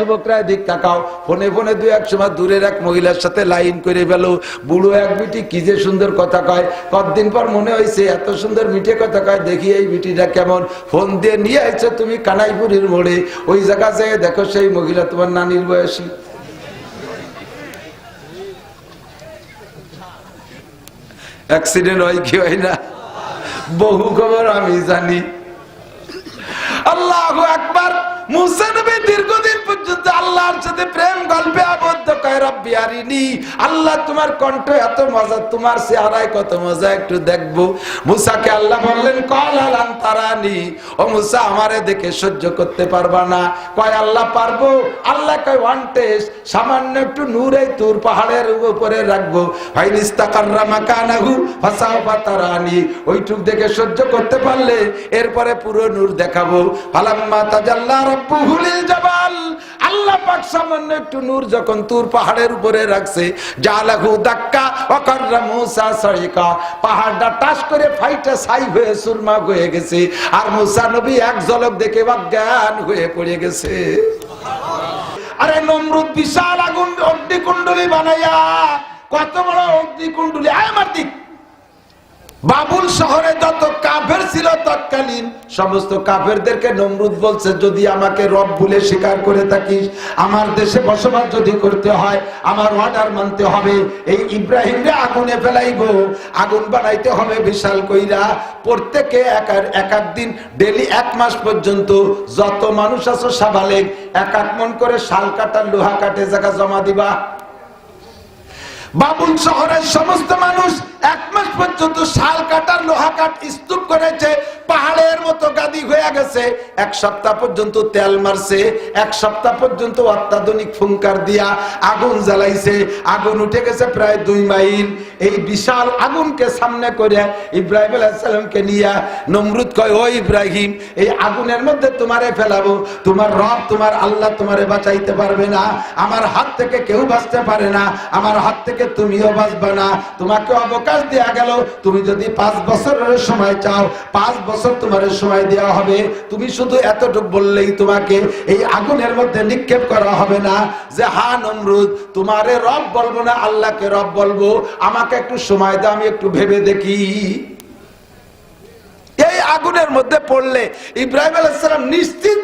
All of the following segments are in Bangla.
যুবকরা ভিক্ষা খাও ফোনে ফোনে দু এক সময় দূরের এক মহিলার সাথে লাইন করে ফেল। বুড়ো এক বিটি কি যে সুন্দর কথা কয়। কতদিন পর মনে হয়েছে এত সুন্দর মিঠে কথা কয়, দেখি এই বিটিটা কেমন। ফোন দিয়ে নিয়ে আইছো তুমি কানাইপুরের মোড়ে। ওই জায়গা যেয়ে দেখো সেই মহিলা তোমার নানির বয়সী। অ্যাক্সিডেন্ট হয় কি হয় না? বহু খবর আমি জানি। আল্লাহ একবার আল্লাহ একটু আমারে দেখে সহ্য করতে পারবা না। কয়, আল্লাহ পারব। আল্লাহ কয় ওয়ান সামান্য একটু নূরে তুর পাহাড়ের উপরে রাখব। ওইটুক দেখে সহ্য করতে পারলে এরপরে পুরো নূর দেখাবো। ফালাম্মা তাজাল্লা জাবাল। আল্লাহ পাক সামান্য একটু নূর যখন তুর পাহাড়ের উপরে রাখছে, জালাহু দাক্কা মুসা সাইকা। পাহাড়টা টাস করে ফাইটা ছাই হয়ে সুরমা হয়ে গেছে, আর মুসা নবী এক ঝলক দেখে হয়ে পড়ে গেছে। আরে নমরুদ বিশাল আগুন বানাইয়া, কত বড় অগ্নিকুণ্ডলী। আয় বাবুল শহরে যত কাফের ছিল তৎকালীন। সমস্ত কাফেরদেরকে নমরুদ বলছে, যদি আমাকে রব বলে স্বীকার করে থাকিস, আমার দেশে বসবাস যদি করতে হয়, আমার অর্ডার মানতে হবে। এই ইব্রাহিমরে আগুনে ফেলাইব। আগুন বানাইতে হবে বিশাল কইরা। প্রত্যেকে এক এক দিন, ডেলি এক মাস পর্যন্ত যত মানুষ আছো সাবালেক, এক এক মন করে শাল কাটার লোহা কাটে, জায়গা জমা দিবা। বাবুল শহরের সমস্ত মানুষ এক মাস পর্যন্ত শাল কাটার, লোহা কাঠ স্তূপ করেছে, পাহাড়ের মতো গাদি হয়ে গেছে। এক সপ্তাহ পর্যন্ত তেল মারছে, এক সপ্তাহ পর্যন্ত অত্যাধুনিক ফুঙ্কার দিয়া আগুন জ্বালাইছে। আগুন উঠে গেছে প্রায় দুই মাইল। এই বিশাল আগুনকে সামনে করে ইব্রাহিম আলাইসালামকে নিয়ে নমরুদ কয়, ও ইব্রাহিম, এই আগুনের মধ্যে তোমারে ফেলাবো। তোমার রব, তোমার আল্লাহ তোমারে বাঁচাইতে পারবে না। আমার হাত থেকে কেউ বাঁচতে পারে না। আমার হাত থেকে তুমিও বাঁচবে না। তোমাকে অবকাশ দেয়া গেল। তুমি যদি পাঁচ বছরের সময় চাও, পাঁচ বছর তোমার সময় দেওয়া হবে। তুমি শুধু এতটুকু বললেই তোমাকে এই আগুনের মধ্যে নিক্ষেপ করা হবে না যে, হা নমরুদ, তোমারে রব বলব না, আল্লাহকে রব বলব। আমাকে একটু সময় দাও, আমি একটু ভেবে দেখি। এই আগুনের মধ্যে পড়লে ইব্রাহিম আলাইসালাম নিশ্চিত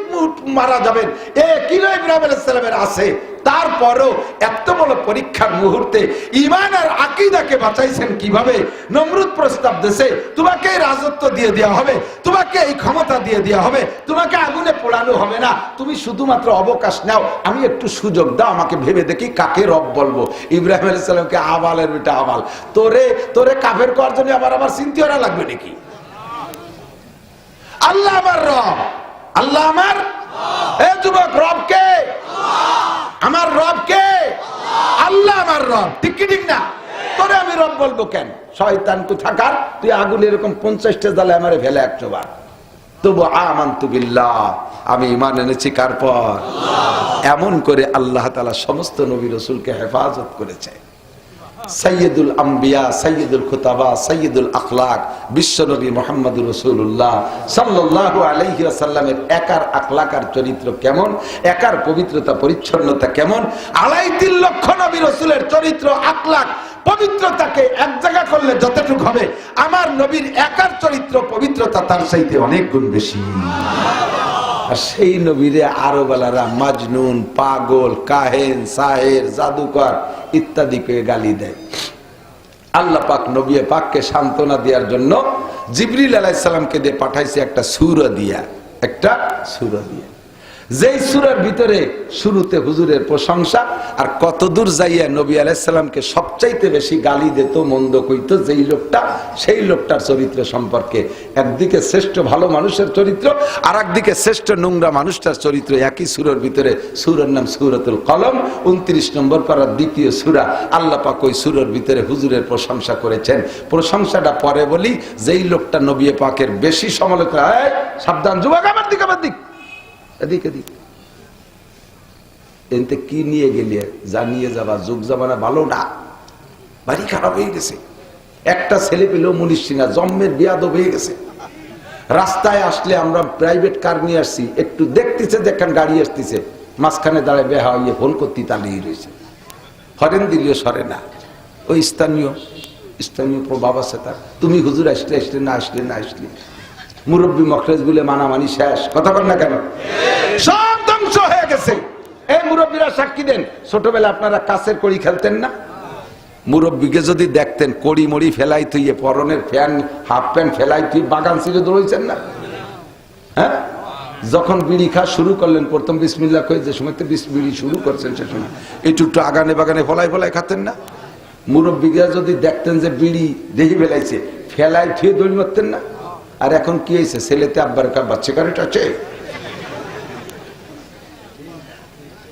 মারা যাবেন। এ কিলো ইব্রাহিম আলাইসালামের আছে? তারপরও এত বড় পরীক্ষার মুহূর্তে ইমান আর আকিদাকে বাঁচাইছেন কীভাবে? নমরুদ প্রস্তাব দেশে তোমাকে রাজত্ব দিয়ে দেওয়া হবে, তোমাকে এই ক্ষমতা দিয়ে দেওয়া হবে, তোমাকে আগুনে পোড়ানো হবে না। তুমি শুধুমাত্র অবকাশ নাও, আমি একটু সুযোগ দাও, আমাকে ভেবে দেখি কাকে রব বলব। ইব্রাহিম আলাইসালামকে আবালের বেটা আবাল। তোরে তোরে কাফের করার জন্য আবার আবার চিন্তা করা লাগবে নাকি? আল্লাহ আমার রব। আল্লাহ আমার? এ যুবক, রব কে? আমার রব কে? আল্লাহ আমার রব। ঠিক কি ঠিক না? তোরে আমি রব বলব কেন? শয়তান কু থাকার তুই আগুন এরকম পঞ্চাশটা জালে আমার ফেলে একশো বার তবু বিল্লাহ, আমি ইমান এনেছি কার পর? এমন করে আল্লাহ তালা সমস্ত নবী রসুলকে হেফাজত করেছে। সৈয়দুল আম্বিয়া সৈয়দুল খুতাবা সৈয়দুল আখলাক বিশ্বনবী মোহাম্মদুর রসুল্লাহ সাল্লাহ আলহি আসাল্লামের একার আখলাক আর চরিত্র কেমন? একার পবিত্রতা, পরিচ্ছন্নতা কেমন? আড়াই তিন লক্ষ নবী রসুলের চরিত্র, আখলাক, পবিত্রতাকে এক জায়গা করলে যতটুকু হবে, আমার নবীর একার চরিত্র, পবিত্রতা তার চাইতে অনেক গুণ বেশি। আর সেই নবীরে আরও বেলারা মাজনুন, পাগল, কাহেন, সাহের, জাদুকর ইত্যাদি পেয়ে গালি দেয়। আল্লাহ পাক নবী পাককে সান্ত্বনা দেওয়ার জন্য জিবরিল আলাইসাল্লামকে দিয়ে পাঠাইছে একটা সুর দিয়া, একটা সুর দিয়া। যেই সুরের ভিতরে শুরুতে হুজুরের প্রশংসা, আর কত দূর যাইয়া নবী আলাইসাল্লামকে সবচাইতে বেশি গালি দিত, মন্দ কইত, যেই লোকটা, সেই লোকটার চরিত্র সম্পর্কে। একদিকে শ্রেষ্ঠ ভালো মানুষের চরিত্র, আর একদিকে শ্রেষ্ঠ নোংরা মানুষটার চরিত্র। একই সুরের ভিতরে সুরের নাম সুরতুল কলম, উনত্রিশ নম্বর পাড়ার দ্বিতীয় সুরা। আল্লাপাক ওই সুরের ভিতরে হুজুরের প্রশংসা করেছেন। প্রশংসাটা পরে বলি, যেই লোকটা নবী পাকের বেশি সমালোচনা সাবধান, যুবক, আমার দিক আমার দিক। এদিক এদিক। এতে কি নিয়ে গেলে? জানিয়ে যাবা, যুগ জামানা ভালো না। বাড়ি খারাপ হয়ে গেছে। একটা ছেলে পেলেও মুনিশ সিংহা জন্মের বিয়াদ হয়ে গেছে। রাস্তায় আসলে আমরা প্রাইভেট কার নিয়ে আসছি, একটু দেখতেছে, দেখেন গাড়ি আসতেছে। মাঝখানে দাঁড়ায় বেহা হইয়ে ফোন করতে তালিয়ে রয়েছে। হরেন দিলিও সরে না। ওই স্থানীয় স্থানীয় প্রভাব আছে তার। তুমি হুজুর আসলে আসলে না আসলে না, আসলে। মুরব্বী মখরেজ বলে মানামানি শেষ। কথা বল না কেন? সব ধ্বংস হয়ে গেছে। এই মুরব্বীরা সাক্ষী দেন ছোটবেলা আপনারা কাছের কড়ি খেলতেন না? মুরব্বীকে যদি দেখতেন, কড়ি মড়ি ফেলাই তুইয়ে পরনের ফ্যান, হাফ প্যান্ট ফেলাই তুই, বাগান ছিঁড়ে দৌড়েছেন না? হ্যাঁ? যখন বিড়ি খাওয়া শুরু করলেন, প্রথম বিসমিল্লা কয়ে যে সময় বিড়ি শুরু করছেন সে সময়, একটু একটু আগানে বাগানে ফলাই ফলাই খাতেন না? মুরব্বীরা যদি দেখতেন যে বিড়ি দেখি ফেলাইছে, ফেলাই থুয়ে দড়ি মারতেন না? আর এখন কি হয়েছে? ছেলেতে আব্বার বাচ্চা কারেট আছে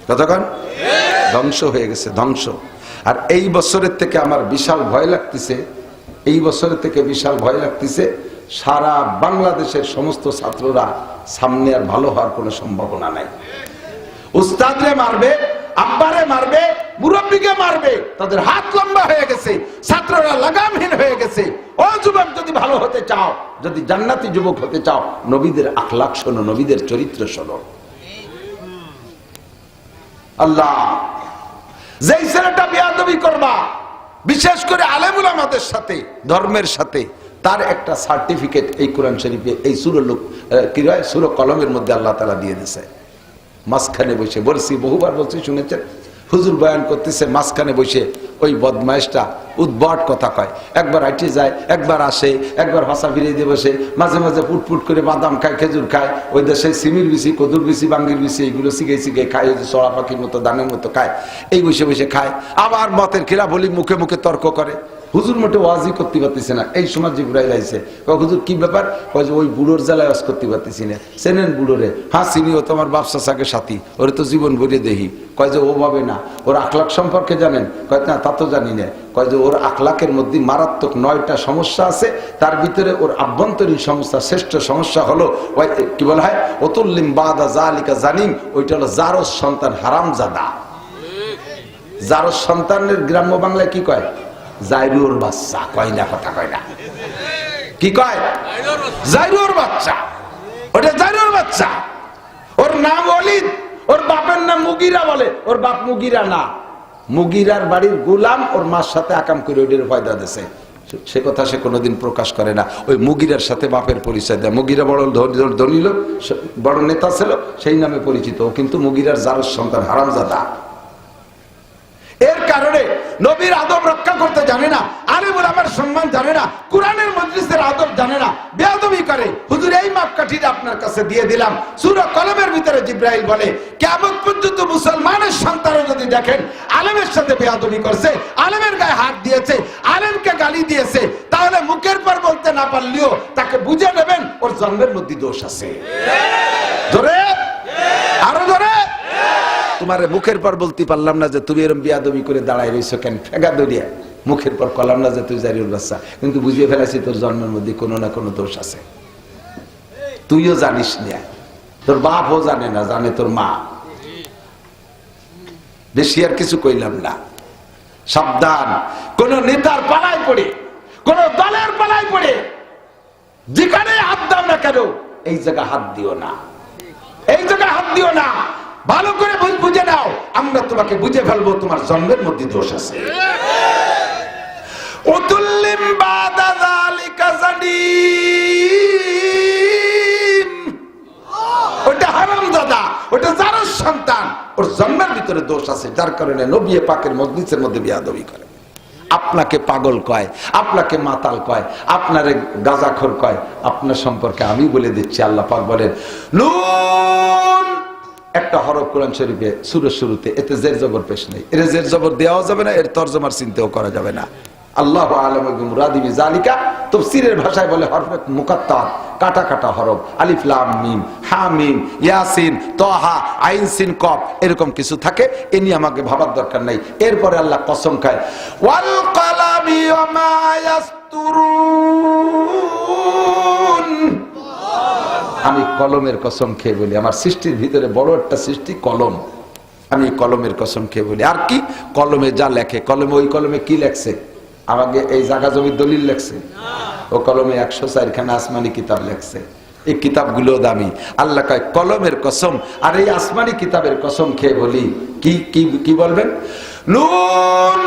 কতক্ষণ? ধ্বংস হয়ে গেছে, ধ্বংস। আর এই বছরের থেকে আমার বিশাল ভয় লাগতেছে, এই বছরের থেকে বিশাল ভয় লাগতেছে, সারা বাংলাদেশের সমস্ত ছাত্ররা সামনে আর ভালো হওয়ার কোনো সম্ভাবনা নাই। উস্তাদরে মারবে, আব্বারে মারবে মুরব্বীকে মারবে, তাদের হাত লম্বা হয়ে গেছে, ছাত্ররা লাগামহীন হয়ে গেছে। ও যুবক, যদি ভালো হতে চাও, যদি জান্নাতি যুবক হতে চাও, নবীদের আখলাখ শোনো, নবীদের চরিত্র শোনো। আল্লাহ, যেই ছেলেটা বিয়াদবি করবা, বিশেষ করে আলেমুল আমাদের সাথে, ধর্মের সাথে, তার একটা সার্টিফিকেট এই কোরআন শরীফে, এই সুর লোক কি সুর কলমের মধ্যে আল্লাহ তালা দিয়ে দিছে মাঝখানে বসে বলছি, বহুবার বলছি, শুনেছেন? হুজুর বয়ান করতেছে, মাঝখানে বসে ওই বদমাইশটা উদ্ভট কথা কয়। একবার আইটে যায়, একবার আসে, একবার ভাষা ফিরিয়ে দিয়ে বসে, মাঝে মাঝে ফুটফুট করে বাদাম খায়, খেজুর খায়, ওই দেশে সিমির বিসি কদুর বিচি, বাঙ্গির বিসি এইগুলো শিখে শিখে খায়, ওই চড়া পাখির মতো, দানের মতো খায়। এই বসে বসে খায়। আবার মতের খিরা বলি মুখে মুখে তর্ক করে। হুজুর মোটে ওয়াজি করতে পারতেছে না। এই সময় জিব্রাইল কয়, হুজুর, কি ব্যাপার? কয় যে, ওই বুড়োর জ্বালায় ওয়াজ করতে পারতেছি না। চেনেন বুড়োরে? হ্যাঁ চিনি, ও তোমার বাপসা সাকে সাথী। ওরে তো জীবন ভরিয়ে দেহি কয় যে, ও ভাবে না। ওর আখলাখ সম্পর্কে জানেন? কয়, না, তা তো জানি না। কয় যে, ওর আখলাকের মধ্যে মারাত্মক নয়টা সমস্যা আছে। তার ভিতরে ওর আভ্যন্তরীণ সমস্যা, শ্রেষ্ঠ সমস্যা হলো কি বলা হয়? অতুল্লিম বাদা জালিকা জানিম ওইটা হলো জারস সন্তান হারাম জাদা জারস সন্তানের গ্রাম্য বাংলায় কি কয়? জাইরুর বাচ্চা, কয় না কথা কয় না। কি কয়? জাইরুর বাচ্চা। ওটা জাইরুর বাচ্চা। ওর নাম অলিদ, ওর বাপের নাম মুগিরা বলে। ওর বাপ মুগিরা না। মুগিরার বাড়ির গুলাম ওর মার সাথে আকাম করে ওইটার ফয়দা দিছে সে কথা সে কোনোদিন প্রকাশ করে না। ওই মুগিরার সাথে বাপের পরিচয় দেয়। মুগিরা বড় ধনী- লোক বড় নেতা ছিল, সেই নামে পরিচিত। কিন্তু মুগিরার জারস সন্তান হারামজাদা। এর কারণে নবীর আদব রক্ষা করতে জানে না, আলিমুল আমার সম্মান জানে না, কোরআনের মজলিসের আদব জানে না, বেয়াদবি করে। হুজুর, এই মাপকাঠিটা আপনার কাছে দিয়ে দিলাম, সূরা কলমের ভিতরে জিব্রাইল বলে কেমন পর্যন্ত মুসলমানের সন্তানও যদি দেখেন, আলেমের সাথে বেয়াদবি করছে, আলেমের গায়ে হাত দিয়েছে, আলেমকে গালি দিয়েছে, তাহলে মুখের পর বলতে না পারলেও তাকে বুঝে নেবেন, ওর জন্মের মধ্যে দোষ আছে। ধরে? আরও ধরে? তোমার মুখের পর বলতে পারলাম না যে তুমি এরম বিয়াদবি করে দাঁড়াই রয়েছো কেন? ফেগা দরিয়া মুখের পর কলাম না যে তুই জারিউল বাচ্চা। কিন্তু বুঝিয়ে ফেলাছি তোর জন্মের মধ্যে কোনো না কোনো দোষ আছে। তুইও জানিস না। তোর বাপও জানে না, জানে তোর মা। বেশি আর কিছু কইলাম না। সাবধান। কোন নেতার পালায় পড়ে, কোন দলের পালায় পড়ে, যেখানে হাত দাও না কেন, এই জায়গা হাত দিও না। এই জায়গায় হাত দিও না। ভালো করে বুঝ- নাও। আমরা তোমাকে বুঝে ফেলব, তোমার জন্মের মধ্যে দোষ আছে। ওটা হারাম দাদা, ওটা সন্তান, ওর ভিতরে দোষ আছে, যার কারণে নবী পাকের মজলিসের মধ্যে করে। আপনাকে পাগল কয়, আপনাকে মাতাল কয়, আপনারে গাজাখর কয়, আপনার সম্পর্কে আমি বলে দিচ্ছি, আল্লাহ পাক বলেন নুন একটা হরফ কোরআন শরীফে সুরের শুরুতে এতে জের জবর পেশ নেই। এর জের জবর দেওয়া যাবে না, এর তর্জমার চিন্তাও করা যাবে না। আল্লাহ আলম মুরাদিবি জালিকা তফসিরের ভাষায় বলে হরফে মুকাত্তার, কাটা কাটা হরফ, আলিফ, লাম, মিম, হা, মিম, ইয়াসিন, তহা, আইন, সিন, কফ এরকম কিছু থাকে, এ নিয়ে আমাকে ভাবার দরকার নাই। এরপরে আল্লাহ কসম খায় ওয়াল কালামি ওয়া আমি কলমের কসম খেয়ে বলি, আমার সৃষ্টির ভিতরে বড় একটা সৃষ্টি কলম। আমি কলমের কসম খেয়ে বলি, আর কি? কলমে যা লেখে, কলমে ওই কলমে কি লেখছে? আমাকে এই জায়গা জমির দলিল লেখছে। ও কলমে একশো চারখানা আসমানি কিতাব লেখছে। এই কিতাবগুলো দামি। আল্লাহ কয়, কলমের কসম, আর এই আসমানি কিতাবের কসম খেয়ে বলি, কি কি কি বলবেন? নুন!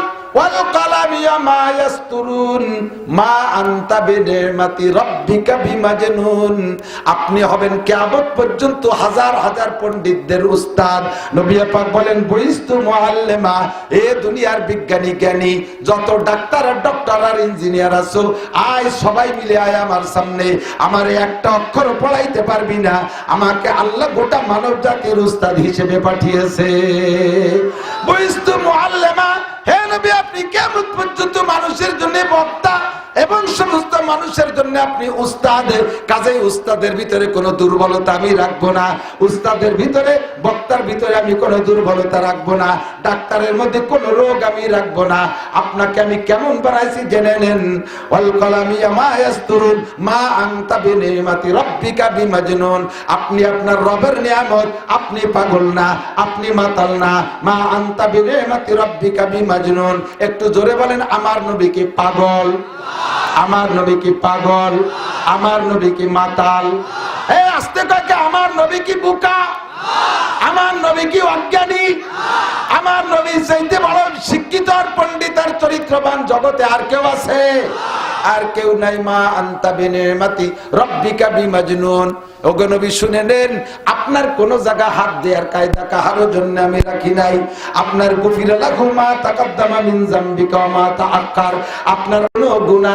আপনি হবেন কিয়ামত পর্যন্ত হাজার হাজার পণ্ডিতদের উস্তাদ। নবী বলেন, বইস্তু মুআল্লিমা, এ দুনিয়ার বিজ্ঞানী, জ্ঞানী, যত ডাক্তার আর ডক্টর আর ইঞ্জিনিয়ার আছো, আয় সবাই মিলে আয় আমার সামনে। আমার একটা অক্ষর পড়াইতে পারবি না। আমাকে আল্লাহ গোটা মানব জাতির উস্তাদ হিসেবে পাঠিয়েছে। বইস্তু মুআল্লিমা হে নবী আপনি কেমন পর্যন্ত মানুষের জন্য বক্তা? এবং সমস্ত মানুষের জন্য আপনি উস্তাদ কাজে উস্তাদের ভিতরে কোনো দুর্বলতা আমি রাখব না। উস্তাদের ভিতরে, বক্তার ভিতরে আমি কোনো দুর্বলতা রাখব না। ডাক্তারের মধ্যে কোনো রোগ আমি রাখব না। আপনাকে আমি কেমন বানাইছি জেনে নেন। অল কলামিয়া মা ইয়াসতুরুন, মা আনতা বিনিমাতি রাব্বিকা বিমাজনুন। আপনি আপনার রবের নিয়ামত, আপনি পাগল না, আপনি মাতাল না। মা আনতা বিনিমাতি রাব্বিকা বিমাজনুন। একটু জোরে বলেন, আমার নবী কি পাগল? আমার নবী কি পাগল? আমার নবী কি মাতাল? এই আসতে কয়েকে আমার নবী কি বুকা? আমার নবী কি অজ্ঞানী? আমার নবী চাইতে বড় শিক্ষিত আর পণ্ডিত চরিত্রবান জগতে আর কেউ আছে? আর কেউ নাই, মা আন্তা বিনিমাতি রব্বিকা বিমাজনুন। শুনে নেন, আপনার কোন জায়গা হাত দেওয়ার কায়দা কাহারও জন্য আমি রাখি নাই। আপনার তাকাদ্দামা মিন আপনার কোনো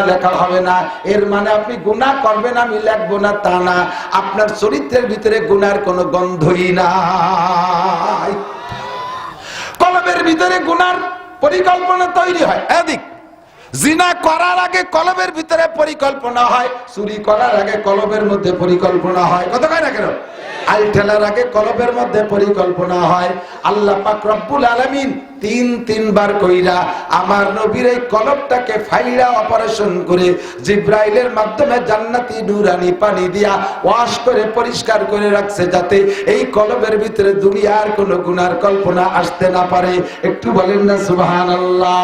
লেখা হবে না। এর মানে আপনি গুনাহ করবেন, আমি লিখব না তা না। আপনার চরিত্রের ভিতরে গুনার কোনো গন্ধই নাই। কলবের ভিতরে গুনার পরিকল্পনা তৈরি হয়। এদিক। জিনা করার আগে কলবের ভিতরে পরিকল্পনা হয়, চুরি করার আগে কলবের মধ্যে পরিকল্পনা হয়। কত কয় না কেন? আল ঠেলার আগে কলবের মধ্যে পরিকল্পনা হয়। আল্লাহ পাক রব্বুল আলামিন তিন, তিনবার কইরা আমার নবীর এই কলবটাকে ফাইরা অপারেশন করে জিব্রাইলের মাধ্যমে জান্নাতি নুরানি পানি দিয়া ওয়াশ করে, পরিষ্কার করে রাখছে যাতে এই কলবের ভিতরে দুনিয়ার কোনো গুনার কল্পনা আসতে না পারে। একটু বলেন না, সুবহানাল্লাহ।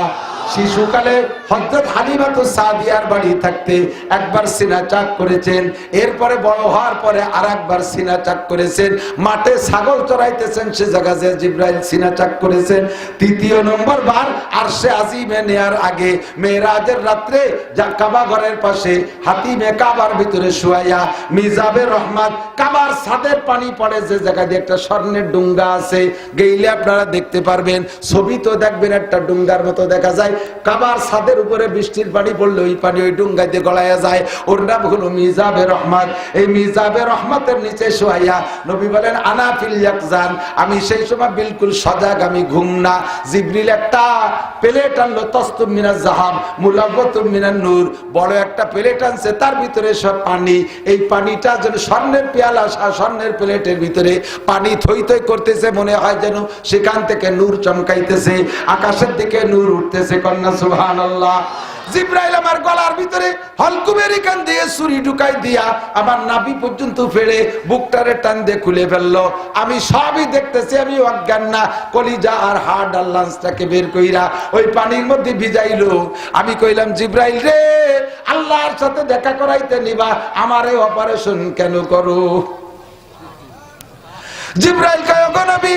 শিশুকালে হজরত হালিমা তো সাদিয়ার বাড়ি থাকতে একবার সিনা চাক করেছেন, এরপরে বড় হওয়ার পরে আর একবার সিনা চাক করেছেন, মাঠে ছাগল চড়াইতেছেন, সে জায়গায় যে জিব্রাইল সিনা করেছেন। তৃতীয় নম্বর বার আর সে আজিমে নেয়ার আগে মেয়েরাজের রাত্রে যা কাবা ঘরের পাশে হাতিমে কাবার ভিতরে শুয়াইয়া মিজাবে রহমান কাবার ছাদের পানি পড়ে, যে জায়গায় দিয়ে একটা স্বর্ণের ডুঙ্গা আছে, গেইলে আপনারা দেখতে পারবেন, ছবি তো দেখবেন, একটা ডুঙ্গার মতো দেখা যায় কাবার ছাদের উপরে বৃষ্টির পানি পড়লে ওই পানি ওই ডুঙ্গাইতে গড়াইয়া যায়। ওর নাম হলো মিজাবে রহমান এই মিজাবে রহমতের নিচে শোয়াইয়া নবী বলেন, আনা ফিল ইয়াকজান। আমি সেই সময় বিলকুল সজাগ, আমি ঘুম না। জিবরিল একটা প্লেট আনলো, তস্তুম মিনাজ জাহাব মুলাব্বতুম মিনান নূর। বড় একটা প্লেট আনছে, তার ভিতরে সব পানি। এই পানিটা যেন স্বর্ণের পেয়ালা, স্বর্ণের প্লেটের ভিতরে পানি থই থই করতেছে, মনে হয় যেন সেখান থেকে নূর চমকাইতেছে। আকাশের দিকে নূর উঠতেছে কন্যা, সুবহানাল্লাহ। জিব্রাইল আমার গলার ভিতরে হলকুমের এখান দিয়ে ছুরি ঢুকাই দিয়া আমার নাভি পর্যন্ত ফেড়ে বুকটারে টান দিয়ে খুলে ফেলল। আমি সবই দেখতেছি, আমি অজ্ঞান না। কলিজা আর হাড় আর লাঞ্চটাকে বের কইরা ওই পানির মধ্যে ভিজাইলো। আমি কইলাম, জিব্রাইল রে, আল্লাহর সাথে দেখা করাইতে নিবা, আমার এই অপারেশন কেন করো? জিব্রাইল কয় গো নবী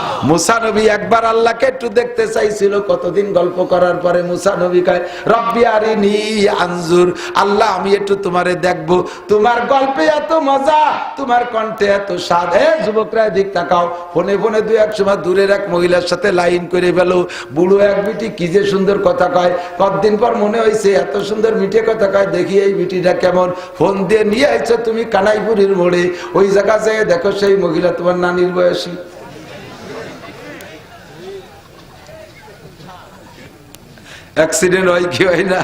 মুসা নবী একবার আল্লাহকে একটু দেখতে চাইছিল, কতদিন গল্প করার পরে মুসা নবী কয়, রব্বি আরিনি আনজুর, আল্লাহ আমি একটু তোমারে দেখব। তোমার গল্পে এত মজা, তোমার কণ্ঠে এত স্বাদ। এ যুবকরা দিক তাকাও, ফোনে ফোনে দু এক সময় দূরের এক মহিলার সাথে লাইন করে ফেলো। বুড়ো এক বিটি কি যে সুন্দর কথা কয়, কতদিন পর মনে হয়েছে এত সুন্দর মিঠে কথা কয়, দেখি এই বিটিটা কেমন। ফোন দিয়ে নিয়ে আইছো তুমি কানাইপুরির মোড়ে, ওই জায়গা যেয়ে দেখো সেই মহিলা তোমার নানির বয়সী। অ্যাক্সিডেন্ট হয় কি হয় না?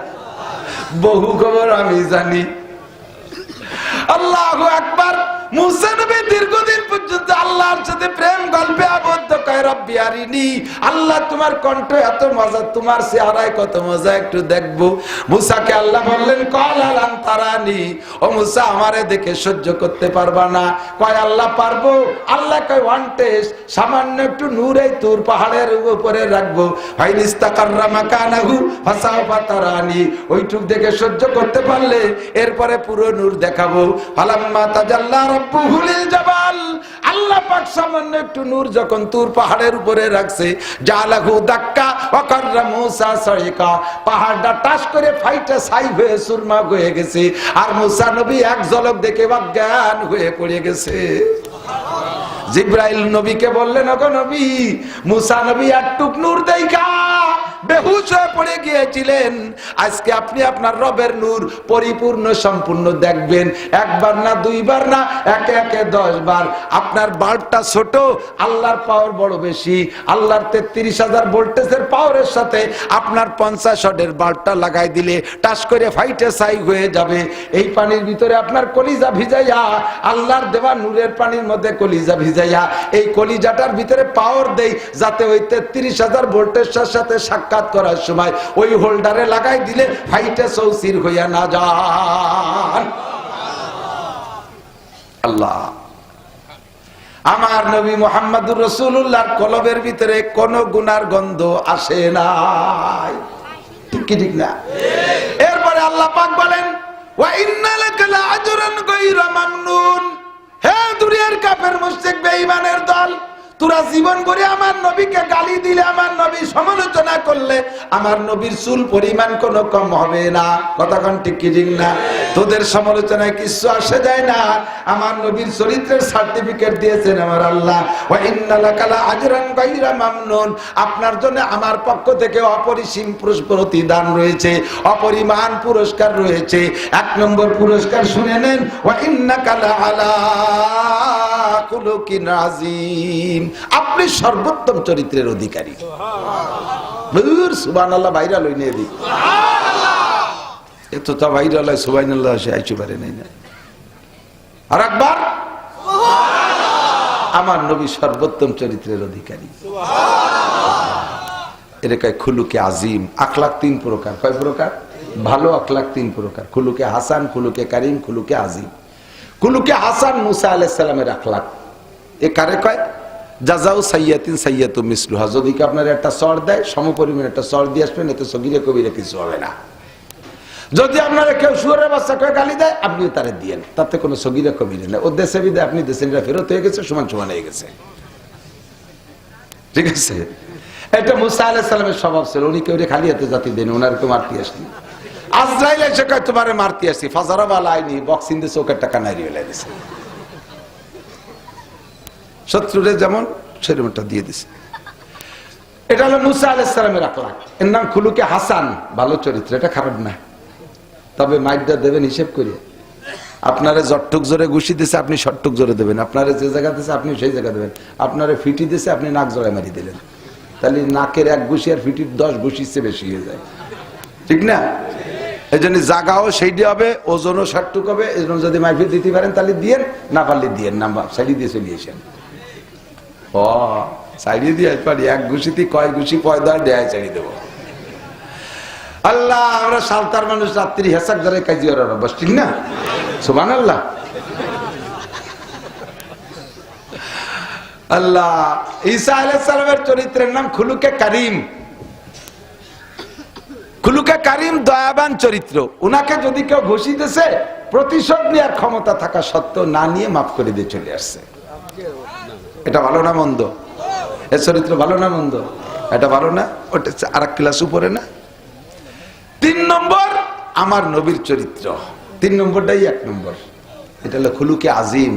বহু খবর আমি জানি। আল্লাহ একবার মুসা নবী দীর্ঘদিন পর্যন্ত আল্লাহর সাথে প্রেম, গল্পে আবদ্ধ। কয়, রব্বি আরিনি, আল্লাহ তোমার কণ্ঠ এত মজা, তোমার চেহারায় কত মজা একটু দেখব। মুসাকে আল্লাহ বললেন, কল আলাম তারানি, ও মুসা, আমারে দেখে সহ্য করতে পারবা না। কয়, আল্লাহ পারব। আল্লাহ কয় ওয়ান টেস্ট সামান্য একটু নূরে তুর পাহাড়ের উপরে রাখব। ফাসাও পাতারানি ওইটুক দেখে সহ্য করতে পারলে এরপরে পুরো নূর দেখাবো। ফালাম্মা তাজাল্লা রব্বুহু লিল জাবাল। আল্লাহ পাক সামান্য একটু নূর যখন তুর পাহাড়ের উপরে রাখছে, জালাহু দাক্কা সাইকা। পাহাড়টা টাস করে ফাইটা ছাই হয়ে সুরমা হয়ে গেছে, আর মুসা নবী এক ঝলক দেখে অজ্ঞান হয়ে পড়ে গেছে। জিব্রাইল নবীকে বললেন, ওগো নবী, মুসা নবী আর টুক নূর দেইখা। বেহুশ হয়ে পড়ে গিয়েছিলেন। আজকে আপনি আপনার রবের নূর পরিপূর্ণ, সম্পূর্ণ দেখবেন। একবার না, দুইবার না, একে একে দশ বার আপনার বাল্বটা ছোট, আল্লাহর পাওয়ার বড় বেশি। আল্লাহর তেত্রিশ হাজার ভোল্টেজের পাওয়ারের সাথে আপনার পঞ্চাশ শটের বাল্বটা লাগাই দিলে টাস করে ফাইটে সাই হয়ে যাবে। এই পানির ভিতরে আপনার কলিজা ভিজাইয়া, আল্লাহর দেওয়া নূরের পানির মধ্যে কলিজা ভিজাইয়া, এই কলিজাটার ভিতরে পাওয়ার দেই, যাতে ওই তেত্রিশ হাজার ভোল্টেজের সাথে সাক্ষাৎ করার সময় ওই হোল্ডারে লাগাই দিলে ফাইটে সৌসির হইয়া না যান। আল্লাহ। আমার নবী মোহাম্মদুর রসুল্লাহর কলবের ভিতরে কোন গুনার গন্ধ আসে নাই। ঠিক ঠিক না? এরপরে আল্লাহ পাক বলেন হে দুনিয়ার কাফের মুশরিক, বেঈমানের দল তোরা জীবন করে আমার নবীকে গালি দিলে, আমার নবী সমালোচনা করলে, আমার নবীর চুল পরিমাণ কোনো কম হবে না। কতক্ষণ ঠিক ঠিক না? তোদের সমালোচনায় কিছু আসে যায় না। আমার নবীর চরিত্রের সার্টিফিকেট দিয়েছেন আমার আল্লাহ। আপনার জন্য আমার পক্ষ থেকে অপরিসীম পুরস- প্রতিদান রয়েছে, অপরিমাণ পুরস্কার রয়েছে। এক নম্বর পুরস্কার শুনে নেন। ওয়া ইন্নাকা লাআলা খুলুকিন আযীম আপনি সর্বোত্তম চরিত্রের অধিকারী। ভাইরাল হই নিয়ে দিই এত তা ভাইরাল হয় সুবহানাল্লাহ সে আইতে পারে নাই না। আর একবার। আমার নবী সর্বোত্তম চরিত্রের অধিকারী। এটাকে খুলুকে আজিম আখলাক তিন প্রকার। কয় প্রকার? ভালো আখলাক তিন প্রকার। খুলুকে হাসান খুলুকে কারিম খুলুকে আজিম। কুলুকে হাসান মুসা আলাইসালামের আখলাক। এ কারে কয়? যাজাও সাইয়াতিন সাইয়াতু মিসলুহা। যদি কি আপনার একটা চর দেয়, সমপরিমাণ একটা চর দিয়ে আসবেন, এতে সগিরে কবিরে কিছু হবে না। যদি আপনারা কেউ সুরের বাচ্চা কয়ে গালি দেয় আপনি তারে দিয়েন তাতে কোনো সগিরে কবিরে না ও দেশে বিদে আপনি দেশে নিরা ফেরত হয়ে গেছে, সমান সমান হয়ে গেছে। ঠিক আছে? এটা মুসা আলাইসালামের স্বভাব ছিল। উনি কেউ খালি হাতে জাতি দেন ওনার কেউ মারতে আসেন। আজরাইল এসে কয়, তোমারে মারতে আসি ফাজারা বা লাইনি বক্সিং দিয়ে চোখের টাকা নাইরি হলে দিছে শত্রুরে যেমন, সেরকমটা দিয়ে দিছে। এটা হলো মুসা আলাইসালামের আকলাক এর নাম খুলুকে হাসান, ভালো চরিত্র, এটা খারাপ না। তবে মাইকটা দেবেন, হিসেব করে। আপনারে জটটুক জোরে ঘুষি দিছে, আপনি শটটুক জোরে দেবেন। আপনারে যে জায়গা দিছে, আপনি সেই জায়গা দেবেন। আপনারে ফিটি দিছে, আপনি নাক জোড়ায় মারি দিলেন। তাহলে নাকের এক ঘুষি আর ফিটির দশ ঘুষির চেয়ে বেশি হয়ে যায়। ঠিক না? এই জন্য জাগাও সেইটি হবে, ওজনও ষাটটুক হবে। এই জন্য যদি মাইফিল দিতে পারেন, তাহলে দিয়েন। না পারলে দিয়েন না সাইডি দিয়ে চলে সাইডি দিয়ে পারি। এক কয় পয়দা দেয় চাই দেবো। আল্লাহ, আমরা সালতার মানুষ রাত্রি হেসাক ধরে ঠিক না? আল্লাহ আল্লাহ, ঈসা আলাইসালামের চরিত্রের নাম খুলুকে কারিম। খুলুকে কারিম দয়াবান চরিত্র। উনাকে যদি কেউ ঘুষি দিছে, প্রতিশোধ নেওয়ার ক্ষমতা থাকা সত্ত্বেও না নিয়ে মাফ করে দিয়ে চলে আসছে। এটা ভালো না মন্দ? এর চরিত্র ভালো না মন্দ? এটা ভালো না? ওটা আর এক ক্লাস উপরে না? তিন নম্বর, আমার নবীর চরিত্র। তিন নম্বরটাই এক নম্বর। এটা হলো খুলুকে আজিম।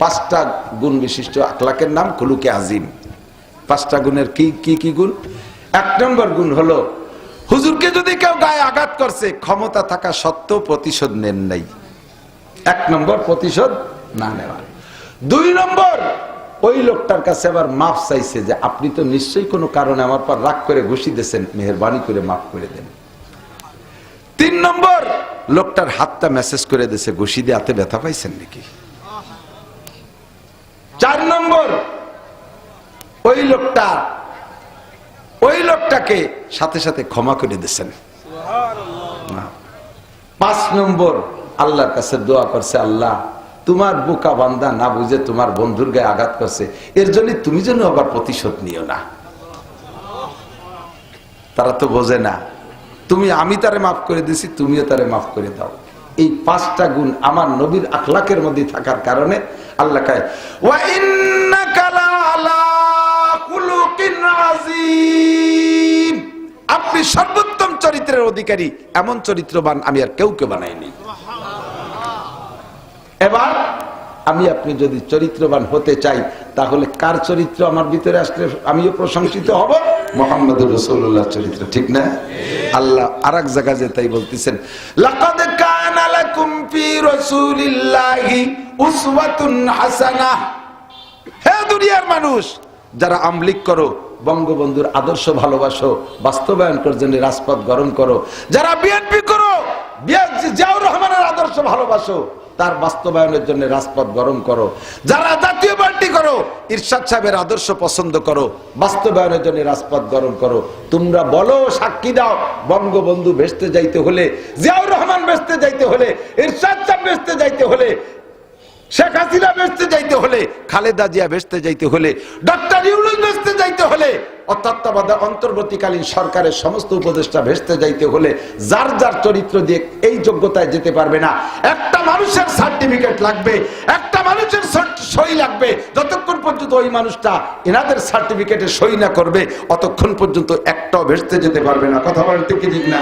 পাঁচটা গুণ বিশিষ্ট আকলাকের নাম খুলুকে আজিম। পাঁচটা গুণের কি কি কি গুণ? এক নম্বর গুণ হলো, হুজুরকে যদি কেউ গায়ে আঘাত করছে, ক্ষমতা থাকা সত্ত্বেও প্রতিশোধ নেন নাই। এক নম্বর প্রতিশোধ না নেওয়া দুই নম্বর ওই লোকটার কাছে আবার মাফ চাইছে যে আপনি তো নিশ্চয়ই কোনো কারণে আমার পর রাগ করে ঘুষি দিয়েছেন মেহরবানি করে মাফ করে দেন। তিন নম্বর লোকটার হাতটা মেসেজ করে দিয়েছে ঘুষি দিয়ে হাতে ব্যথা পাইছেন নাকি? চার নম্বর ওই লোকটা ওই লোকটাকে সাথে সাথে ক্ষমা করে দিয়েছেন। পাঁচ নম্বর আল্লাহর কাছে দোয়া করছে আল্লাহ তোমার বোকা বান্দা না বুঝে তোমার বন্ধুর গায়ে আঘাত করছে। এর জন্য তুমি যেন আবার প্রতিশোধ নিও না। তারা তো বোঝে না। তুমি, আমি তারে মাফ করে দিছি, তুমিও তারে মাফ করে দাও। এই পাঁচটা গুণ আমার নবীর আখলাকের মধ্যে থাকার কারণে আল্লাহ কায় আপনি সর্বোত্তম চরিত্রের অধিকারী, এমন চরিত্রবান আমি আর কেউ কে বানাইনি। এবার আমি আপনি যদি চরিত্রবান হতে চাই, তাহলে কার চরিত্র আমার ভিতরে আসলে আমিও প্রশংসিত হব? মোহাম্মদ রসুল্লাহ চরিত্র, ঠিক না? আল্লাহ আর এক জায়গা যে তাই বলতেছেন, লাকাদ কানা লাকুম ফি রাসূলিল্লাহি উসওয়াতুন হে দুনিয়ার মানুষ, যারা আমলিক করো, বঙ্গবন্ধুর আদর্শ ভালোবাসো, বাস্তবায়ন করার জন্য রাজপথ গরম করো। যারা বিএনপি করো জিয়াউর রহমানের আদর্শ ভালোবাসো। তার বাস্তবায়নের জন্য রাজপথ গরম করো। যারা জাতীয় পার্টি করো, ইরশাদ সাহেবের আদর্শ পছন্দ করো, বাস্তবায়নের জন্য রাজপথ গরম করো। তোমরা বলো, সাক্ষী দাও, বঙ্গবন্ধু বেসতে যাইতে হলে, জিয়াউর রহমান বেসতে যাইতে হলে, ইরশাদ সাহেব বেসতে যাইতে হলে শেখ হাসিনা বেসতে যাইতে হলে, খালেদা জিয়া বেসতে যাইতে হলে, ডক্টর ইউনুস বেসতে যাইতে হলে অতত্ত্বাবধায়ক অন্তর্বর্তীকালীন সরকারের সমস্ত উপদেষ্টা ভেসতে যাইতে হলে, যার যার চরিত্র দিয়ে এই যোগ্যতায় যেতে পারবে না। একটা মানুষের সার্টিফিকেট লাগবে, একটা মানুষের সই- লাগবে। যতক্ষণ পর্যন্ত ওই মানুষটা এনাদের সার্টিফিকেটে সই না করবে, অতক্ষণ পর্যন্ত একটাও ভেসতে যেতে পারবে না। কথা ঠিক কি ঠিক না?